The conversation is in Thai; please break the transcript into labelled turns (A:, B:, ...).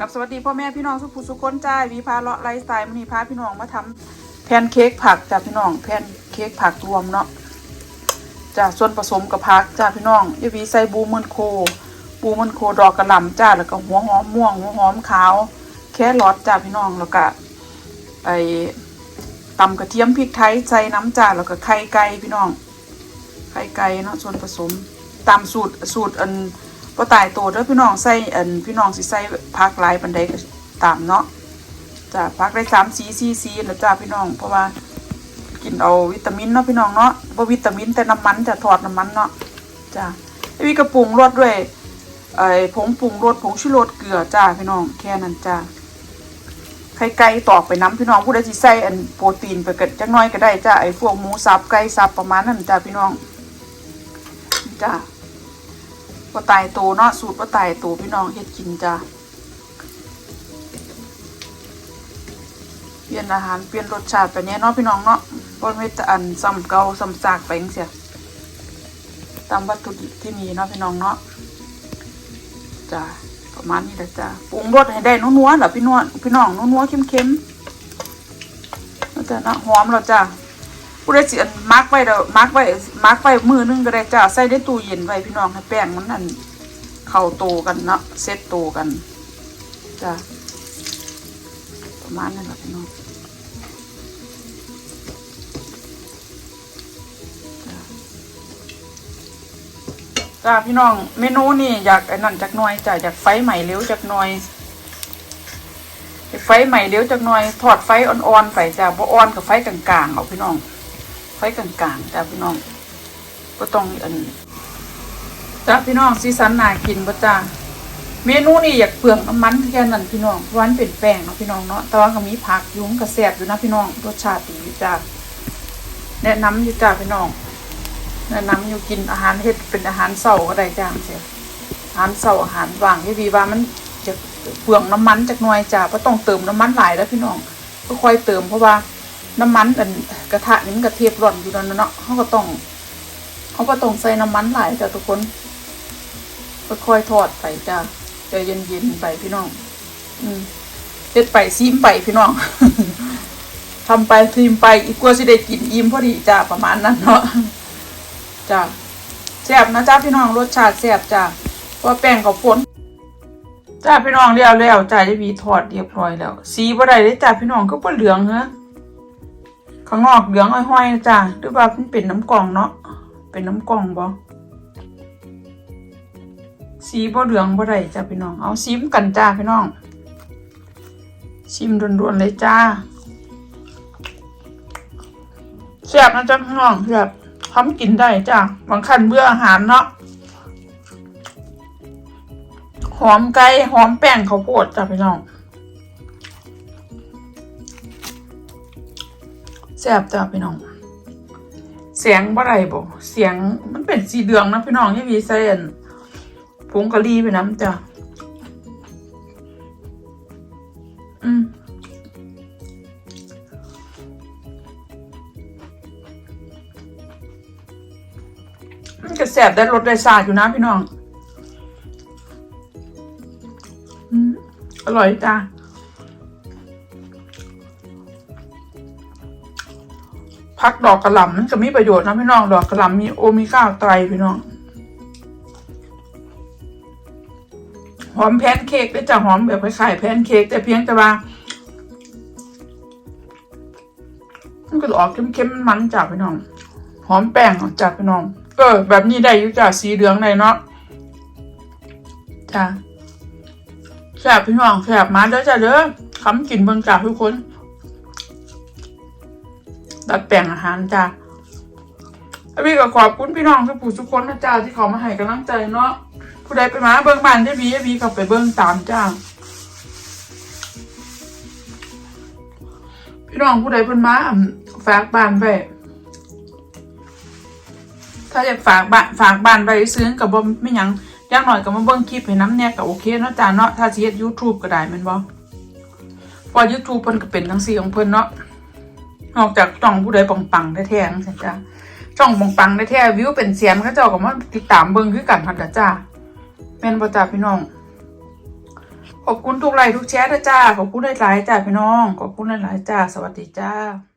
A: สวัสดีพ่อแม่พี่น้องสุภูสุคนจ้าวีพาเลาะไลฟ์สไตล์มันมีพาพี่น้องมาทำแพนเค้กผักจ้าพี่น้องแพนเค้กผักรวมเนาะจ้าส่วนผสมกับผักจ้าพี่น้องยวีใส่บูมันโค บูมันโคดอกกระหล่ำจ้าแล้วก็หัวหอมม่วงหัวหอมขาว แครอทจ้าพี่น้องแล้วก็ไอตำกระเทียมพริกไทยใส่น้ำจ้าแล้วก็ไข่ไก่พี่น้องไข่ไก่เนาะส่วนผสมตามสูตรสูตรอัน ก็ตายตัวเด้อพี่น้องใส่อันพี่น้องสิใส่ผักหลายปันใดก็ตามเนาะจ้ะผักได้สามสีสี่สีแล้วจ้าพี่น้อง เพราะว่ากินเอาวิตามินเนาะพี่น้องเนาะบ่วิตามินแต่น้ำมันจะถอดน้ำมันเนาะจ้ะแล้วมีกระปุงรสด้วยไอ้ผงปรุงรสผงชูรสเกลือจ้าพี่น้องแค่นั้นจ้าไข่ไก่ตอกไปน้ำพี่น้องผู้ใดสิใส่อันโปรตีนไปกันจักน้อยก็ได้จ้าไอ้พวกหมูสับไก่สับประมาณนั้นจ้าพี่น้องจ้า ปตายโตเนาะสูตรปตายโตพี่น้องเฮ็ดกินจ้าเปลี่ยนอาหารเปลี่ยนรสชาติไปเนี้ยเนาะพี่น้องเนาะบนแต่อันซ้ำเก่าซ้ำซากไปจังซี่ตามวัตถุดิบที่มีเนาะพี่น้องเนาะจ้าประมาณนี้แหละจ้าปรุงรสให้ได้นัวๆล่ะพี่น้องพี่น้องนัวๆเค็มๆแล้วจ้าเนาะหอมแล้วจ้า ผู้ใดสิอันมาร์กไว้เด้อมาร์กไว้มาร์กไว้มือนึงก็ได้จ้าใส่ในตู้เย็นไว้พี่น้องให้แป้งมันนั่นเข้าโตกันเนาะเซตโตกันจ้าประมาณนั้นแหละพี่น้องจ้าพี่น้องเมนูนี่อยากไอ้นั่นจักหน่อยจ้าอยากไฟใหม่เร็วจักหน่อยไฟใหม่เร็วจักหน่อย ถอดไฟอ่อนๆไปจ้าบ่อ่อนกับไฟกลางๆเอาพี่น้อง ไฟกลางๆจ้าพี่น้องก็ต้องอันจ้าพี่น้องสีสันน่ากินบ่จ้าเมนูนี่อยากเปลืองน้ำมันแค่นั้นพี่น้องเพราะมันเป็นแป้งเนาะพี่น้องเนาะแต่ว่าก็มีผักยุ่มนกระแสบอยู่นะพี่น้องรสชาติดีจ้าแนะนำอยู่จ้าพี่น้องแนะนำอยู่กินอาหารเฮ็ดเป็นอาหารเสาก็ได้จ้าเสียอาหารเสาอาหารว่างที่ดีว่ามันจะเปลืองน้ำมันจากหน่วยจ้าเพราะต้องเติมน้ำมันหลายแล้วพี่น้องก็ค่อยเติมเพราะว่า น้ำมันอันกระทะนี่มันกระเทียบร่อนอยู่แล้วเนาะเขาก็ต้องเขาก็ต้องใส่น้ำมันหลายจ้ะทุกคนค่อยๆทอดไปจ้ะใจเย็นๆไปพี่น้อง อืมเฮ็ดไปซีมไปพี่น้องทำไปซีมไปอีกกลัวสิได้กินอิ่มพอดีจ้ะประมาณนั้นเนาะจ้ะแซ่บนะจ้าพี่น้องรสชาติแซ่บจ้ะเพราะว่าแป้งเขาวป่นจ้าพี่น้องเรียวแล้วจ้าจะมีทอดเรียบร้อยแล้ว สีบ่ได้เลยจ้าพี่น้องก็บ่เหลืองฮะ ข้างนอกเหลืองห้อยๆนะจ้ะหรือว่ามันเป็นน้ำกล่องเนาะเป็นน้ำกล่องบ่สีบ่เหลืองบ่ได้จ้ะพี่น้องเอาซิมกันจ้าพี่น้อง ชิมด่วนๆเลยจ้าแซ่บนะจ้าพี่น้องแซ่บทำกินได้จ้าบางคันเบื่ออาหารเนาะหอมไก่หอมแป้งข้าวโพดจ้าพี่น้อง แซ่บจ้าพี่น้องเสียงบ่ไรบ่เสียงมันเป็นสีเหลืองนะพี่น้องที่มีใส่อันผงกะหรี่ไปน้ำจ้ะอืมมันก็แซ่บได้รสได้ชาติอยู่นะพี่น้อง อืมอร่อยจ้า พักดอกกระหล่ำมันจะมีประโยชน์นะพี่น้องดอกกระหล่ำมีโอเมก้าไตรพี่น้องหอมแพนเค้กได้จะหอมแบบคล้ายๆแพนเค้กแต่เพียงแต่ว่ามันก็ออกเข้มๆมันจ้ะพี่น้อง หอมแป้งออกจากพี่น้องเออแบบนี้ได้อยู่จ้ะสีเหลืองเลยเนาะจ้ะแสบพี่น้องแสบมาเด้อจ้ะเด้อคำกินเบิ่งจ้ะทุกคน ดัดแปลงอาหารจ้าพี่ก็ขอบคุณพี่น้องทุกผู้ทุกคนนะจ้าที่เขามาให้กำลังใจเนาะผู้ใดไปมาเบิ้งบ้านได้บีบีก็ไปเบิ้งตามจ้าพี่น้องผู้ใดเพิ่นมาฝากบ้านไปถ้าอยากฝากบ้านฝากบ้านไปซื้อกับบ่ไม่ยังย่างหน่อยก็มาเบิ้งคลิปให้น้ำเนี่ยก็โอเคเนาะจ้าเนาะถ้าสิเฮ็ด YouTube ก็ได้แม่นบ่เพราะ YouTube เพิ่นก็เป็นจังซี่ของเพิ่นเนาะ นอกจากจ่องผู้ใดปังปังๆแท้ๆนั่นจ้าจ่องปังปังๆแท้ๆวิวเป็นเสียนก็เจ้าก็มาติดตามเบิ้งคือกันพันกะจ้าแม่นบ่จ้าพี่น้องขอบคุณทุกไลค์ทุกแชร์นะจ้าขอบคุณหลายๆจ้าพี่น้องขอบคุณหลายๆจ้าสวัสดีจ้า